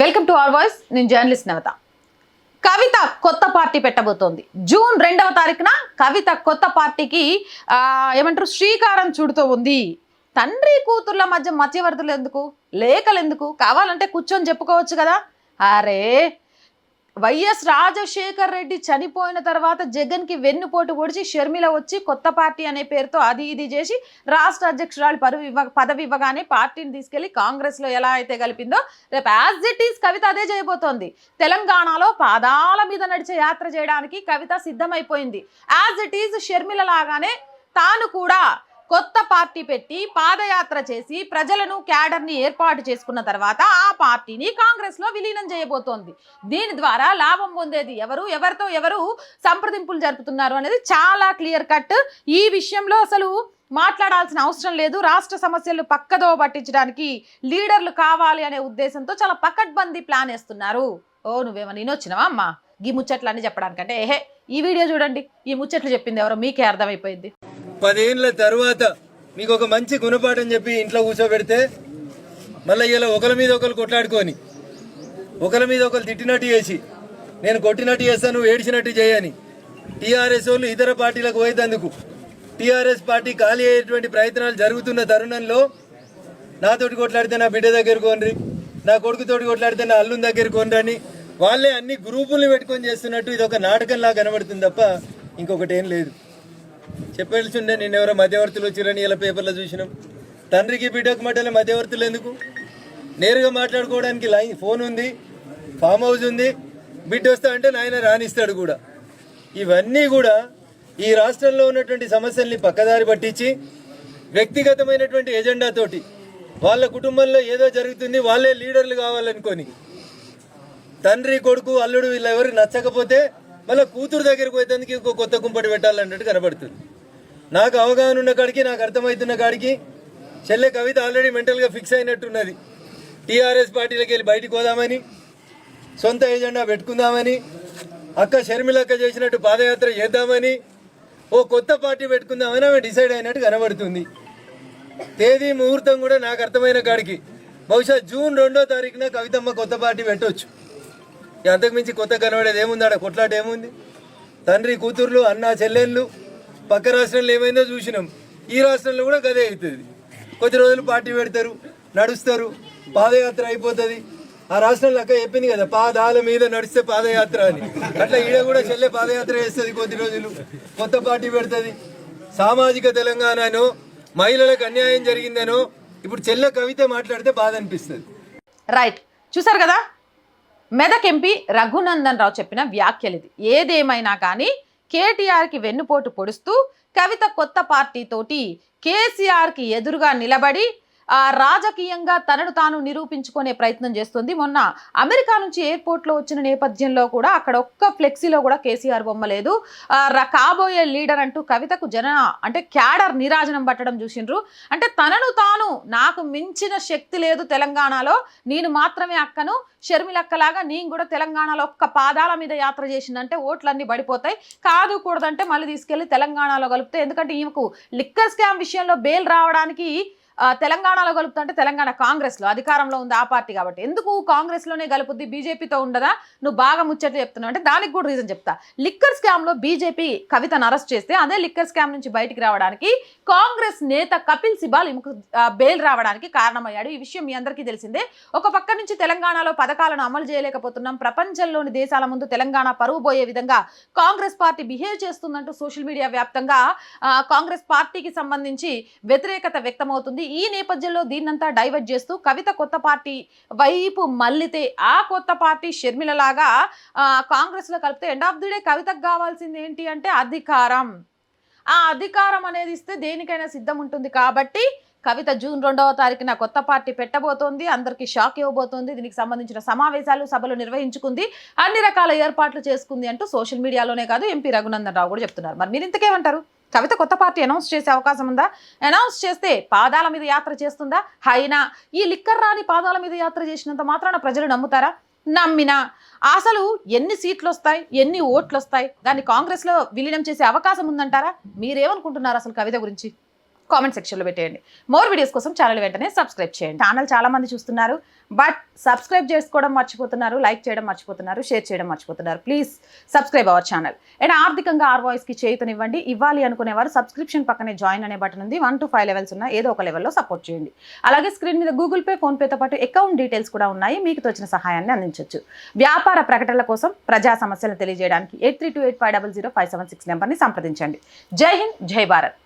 Welcome to our voice నేను journalist నవత. కవిత కొత్త party పెట్టబోతోంది. June రెండవ తారీఖున కవిత కొత్త పార్టీకి ఏమంటారు శ్రీకారం చుడుతూ ఉంది. తండ్రి కూతుర్ల మధ్య మధ్యవర్తులు ఎందుకు? లేఖలు ఎందుకు? కావాలంటే కూర్చొని చెప్పుకోవచ్చు కదా. అరే వైఎస్ రాజశేఖర్ రెడ్డి చనిపోయిన తర్వాత జగన్కి వెన్నుపోటు పొడిచి షర్మిల వచ్చి కొత్త పార్టీ అనే పేరుతో అది ఇది చేసి రాష్ట్ర అధ్యక్షురాలు పదవి ఇవ్వ పదవి ఇవ్వగానే పార్టీని తీసుకెళ్ళి కాంగ్రెస్లో ఎలా అయితే కలిపిందో రేపు యాజ్ ఇట్ ఈస్ కవిత అదే చేయబోతోంది. తెలంగాణలో పాదాల మీద నడిచే యాత్ర చేయడానికి కవిత సిద్ధమైపోయింది. యాజ్ ఇట్ ఈస్ షర్మిల లాగానే తాను కూడా కొత్త పార్టీ పెట్టి పాదయాత్ర చేసి ప్రజలను క్యాడర్ని ఏర్పాటు చేసుకున్న తర్వాత ఆ పార్టీని కాంగ్రెస్లో విలీనం చేయబోతోంది. దీని ద్వారా లాభం పొందేది ఎవరు ఎవరితో ఎవరు సంప్రదింపులు జరుపుతున్నారు అనేది చాలా క్లియర్ కట్. ఈ విషయంలో అసలు మాట్లాడాల్సిన అవసరం లేదు. రాష్ట్ర సమస్యలు పక్కదో పట్టించడానికి లీడర్లు కావాలి అనే ఉద్దేశంతో చాలా పకడ్బందీ ప్లాన్ వేస్తున్నారు. ఓ నువ్వేమో నేను వచ్చినావా అమ్మా? ఈ ముచ్చట్లు అని చెప్పడానికంటే ఏహే ఈ వీడియో చూడండి. ఈ ముచ్చట్లు చెప్పింది ఎవరో మీకే అర్థమైపోయింది. పదేళ్ళ తర్వాత మీకు ఒక మంచి గుణపాఠం చెప్పి ఇంట్లో కూర్చోబెడితే మళ్ళీ ఇలా ఒకరి మీద ఒకరు కొట్లాడుకొని ఒకరి మీద ఒకరు తిట్టినట్టు చేసి నేను కొట్టినట్టు చేస్తాను నువ్వు ఏడిచినట్టు చేయని. టీఆర్ఎస్ వాళ్ళు ఇతర పార్టీలకు పోయేందుకు టీఆర్ఎస్ పార్టీ ఖాళీ అయ్యేటువంటి ప్రయత్నాలు జరుగుతున్న తరుణంలో నాతోటి కొట్లాడితే నా బిడ్డ దగ్గర కొనరి నా కొడుకుతోటి కొట్లాడితే నా అల్లుని దగ్గర కొనరని వాళ్ళే అన్ని గ్రూపుల్ని పెట్టుకొని చేస్తున్నట్టు ఇది ఒక నాటకంలా కనబడుతుంది తప్ప ఇంకొకటి ఏం లేదు. చెప్పాల్సి ఉండే నేను మధ్యవర్తులు వచ్చిరని ఇలా పేపర్లో చూసినాం. తండ్రికి బిడ్డకు మధ్యలో మధ్యవర్తులు ఎందుకు? నేరుగా మాట్లాడుకోవడానికి లైన్ ఫోన్ ఉంది ఫామ్ హౌస్ ఉంది బిడ్డ వస్తా అంటే నాయన రాణిస్తాడు కూడా. ఇవన్నీ కూడా ఈ రాష్ట్రంలో ఉన్నటువంటి సమస్యల్ని పక్కదారి పట్టించి వ్యక్తిగతమైనటువంటి ఎజెండాతోటి వాళ్ళ కుటుంబంలో ఏదో జరుగుతుంది వాళ్ళే లీడర్లు కావాలనుకొని తండ్రి కొడుకు అల్లుడు వీళ్ళెవరు నచ్చకపోతే మళ్ళీ కూతురు దగ్గరికి పోయేందుకు ఇంకో కొత్త కుంపటి పెట్టాలన్నట్టు కనబడుతుంది. నాకు అవగాహన ఉన్న కాడికి నాకు అర్థమవుతున్న కాడికి చెల్లె కవిత ఆల్రెడీ మెంటల్గా ఫిక్స్ అయినట్టున్నది. టీఆర్ఎస్ పార్టీలకు వెళ్ళి బయటికి పోదామని సొంత ఏజెండా పెట్టుకుందామని అక్క షర్మిలక్క చేసినట్టు పాదయాత్ర చేద్దామని ఓ కొత్త పార్టీ పెట్టుకుందామని ఆమె డిసైడ్ అయినట్టు కనబడుతుంది. తేదీ ముహూర్తం కూడా నాకు అర్థమైన కాడికి. బహుశా జూన్ రెండో తారీఖున కవితమ్మ కొత్త పార్టీ పెట్టవచ్చు ఇక అంతకుమించి కొత్త కనబడేది ఏముంది ఆడ? కొట్లాట ఏముంది? తండ్రి కూతుర్లు అన్న చెల్లెళ్ళు పక్క రాష్ట్రంలో ఏమైందో చూసినాం. ఈ రాష్ట్రంలో కూడా గదే అవుతుంది. కొద్ది రోజులు పార్టీ పెడతారు నడుస్తారు పాదయాత్ర అయిపోతుంది. ఆ రాష్ట్రంలో అక్క చెప్పింది కదా పాదాల మీద నడిస్తే పాదయాత్ర అని. అట్లా ఈడ కూడా చెల్లె పాదయాత్ర చేస్తుంది కొద్ది రోజులు. కొత్త పార్టీ పెడుతుంది. సామాజిక తెలంగాణనో మహిళలకు అన్యాయం జరిగిందనో ఇప్పుడు చెల్ల కవిత మాట్లాడితే బాధ అనిపిస్తుంది. రైట్. చూసారు కదా? మెదక్ ఎంపీ రఘునందన్ రావు చెప్పిన వ్యాఖ్యలు ఇది ఏదేమైనా కానీ కేటీఆర్కి వెన్నుపోటు పొడుస్తూ కవిత కొత్త పార్టీతోటి కేసీఆర్కి ఎదురుగా నిలబడి రాజకీయంగా తనను తాను నిరూపించుకునే ప్రయత్నం చేస్తుంది. మొన్న అమెరికా నుంచి ఎయిర్పోర్ట్లో వచ్చిన నేపథ్యంలో కూడా అక్కడ ఒక్క ఫ్లెక్సీలో కూడా కేసీఆర్ బొమ్మ లేదు. కాబోయే లీడర్ అంటూ కవితకు జన అంటే క్యాడర్ నీరాజనం పట్టడం చూసిండ్రు. అంటే తనను తాను నాకు మించిన శక్తి లేదు తెలంగాణలో నేను మాత్రమే అక్కను షర్మిలక్కలాగా నేను కూడా తెలంగాణలో ఒక్క పాదాల మీద యాత్ర చేసిందంటే ఓట్లన్నీ పడిపోతాయి. కాదు కూడదంటే మళ్ళీ తీసుకెళ్ళి తెలంగాణలో కలిపితే ఎందుకంటే ఈమెకు లిక్కర్ స్కామ్ విషయంలో బెయిల్ రావడానికి తెలంగాణలో కలుపుతుంటే తెలంగాణ కాంగ్రెస్లో అధికారంలో ఉంది ఆ పార్టీ కాబట్టి. ఎందుకు కాంగ్రెస్లోనే కలుపుద్ది బీజేపీతో ఉండదా? నువ్వు బాగా ముచ్చట్లు చెప్తున్నావు. అంటే దానికి కూడా రీజన్ చెప్తా. లిక్కర్ స్కామ్లో బీజేపీ కవితను అరెస్ట్ చేస్తే అదే లిక్కర్ స్కామ్ నుంచి బయటికి రావడానికి కాంగ్రెస్ నేత కపిల్ సిబాల్ ఈమెకు బెయిల్ రావడానికి కారణమయ్యాడు. ఈ విషయం మీ అందరికీ తెలిసిందే. ఒక పక్క నుంచి తెలంగాణలో పథకాలను అమలు చేయలేకపోతున్నాం. ప్రపంచంలోని దేశాల ముందు తెలంగాణ పరువు పోయే విధంగా కాంగ్రెస్ పార్టీ బిహేవ్ చేస్తుందంటూ సోషల్ మీడియా వ్యాప్తంగా కాంగ్రెస్ పార్టీకి సంబంధించి వ్యతిరేకత వ్యక్తమవుతుంది. ఈ నేపథ్యంలో దీన్నంతా డైవర్ట్ చేస్తూ కవిత కొత్త పార్టీ వైపు మల్లితే ఆ కొత్త పార్టీ షర్మిలలాగా కాంగ్రెస్లో కలిపితే ఎండ్ ఆఫ్ ది డే కవితకు కావాల్సింది ఏంటి అంటే అధికారం. ఆ అధికారం అనేది ఇస్తే దేనికైనా సిద్ధం ఉంటుంది కాబట్టి కవిత జూన్ రెండవ తారీఖున కొత్త పార్టీ పెట్టబోతోంది అందరికీ షాక్ ఇవ్వబోతోంది దీనికి సంబంధించిన సమావేశాలు సభలు నిర్వహించుకుంది అన్ని రకాల ఏర్పాట్లు చేసుకుంది అంటూ సోషల్ మీడియాలోనే కాదు ఎంపీ రఘునందన్ రావు కూడా చెప్తున్నారు. మరి మీరు ఇంతకేమంటారు? కవిత కొత్త పార్టీ అనౌన్స్ చేసే అవకాశం ఉందా? అనౌన్స్ చేస్తే పాదాల మీద యాత్ర చేస్తుందా? అయినా ఈ లిక్కర్ రాని పాదాల మీద యాత్ర చేసినంత మాత్రాన ప్రజలు నమ్ముతారా? నమ్మినా. అసలు ఎన్ని సీట్లు వస్తాయి ఎన్ని ఓట్లు వస్తాయి దాన్ని కాంగ్రెస్లో విలీనం చేసే అవకాశం ఉందంటారా? మీరేమనుకుంటున్నారు అసలు కవిత గురించి? కామెంట్ సెక్షన్లో పెట్టేయండి. మోర్ వీడియోస్ కోసం ఛానల్ వెంటనే సబ్స్క్రైబ్ చేయండి. ఛానల్ చాలా మంది చూస్తున్నారు బట్ సబ్స్క్రైబ్ చేసుకోవడం మర్చిపోతున్నారు లైక్ చేయడం మర్చిపోతున్నారు షేర్ చేయడం మర్చిపోతున్నారు. Please subscribe our channel and ఆర్థికంగా ఆర్ వాయిస్కి చేయుతనివ్వండి. ఇవ్వాలి అనుకునేవారు సబ్స్క్రిప్షన్ పక్కనే జాయిన్ అనే బటన్ ఉంది. వన్ టు ఫైవ్ లెవెల్స్ ఉన్న ఏదో ఒక లెవెల్లో సపోర్ట్ చేయండి. అలాగే స్క్రీన్ మీద గూగుల్ పే ఫోన్పేతో పాటు అకౌంట్ డీటెయిల్స్ కూడా ఉన్నాయి. మీకు తోచిన సహాయాన్ని అందించవచ్చు వ్యాపార ప్రకటనల కోసం ప్రజా సమస్యలను తెలియజేయడానికి eight three two eight five double zero five seven six నెంబర్ని సంప్రదించండి. జై హింద్ జై భారత్.